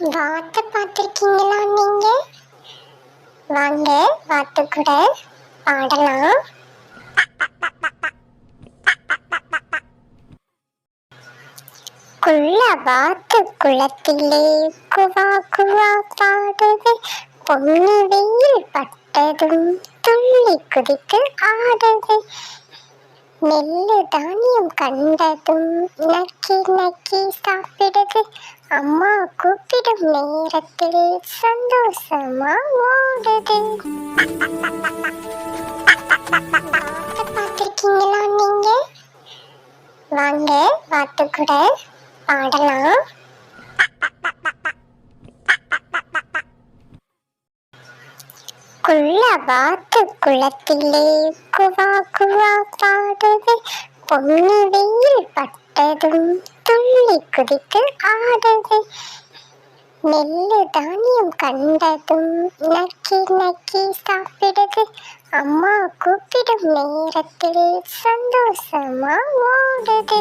வாத்து பார்த்துருக்கீங்களா நீங்க? வாங்க வாத்து கூட பாடலாம். குள்ள வாத்து குளத்திலே குவா குவா பாடுது. பொண்ணு வெயில் பட்டதும் துள்ளி குதித்து ஆடுது. நெல்லு தானியம் கண்டதும் நக்கி நக்கி சாப்பிடுது. அம்மா கூப்பிடும் நேரத்தில் சந்தோஷமா ஓடுது. பார்த்துருக்கீங்களா நீங்க? வாங்க பார்த்து கூட பாடலாம். குள்ள வாத்து குளத்திலே குவா குவா பாடுது. பொண்ணு வெயில் பட்டதும் துள்ளி குதித்து ஆடுது. நெல்லு தானியம் கண்டதும் நக்கி நக்கி சாப்பிடுது. அம்மா கூப்பிடும் நேரத்தில் சந்தோஷமா ஓடுது.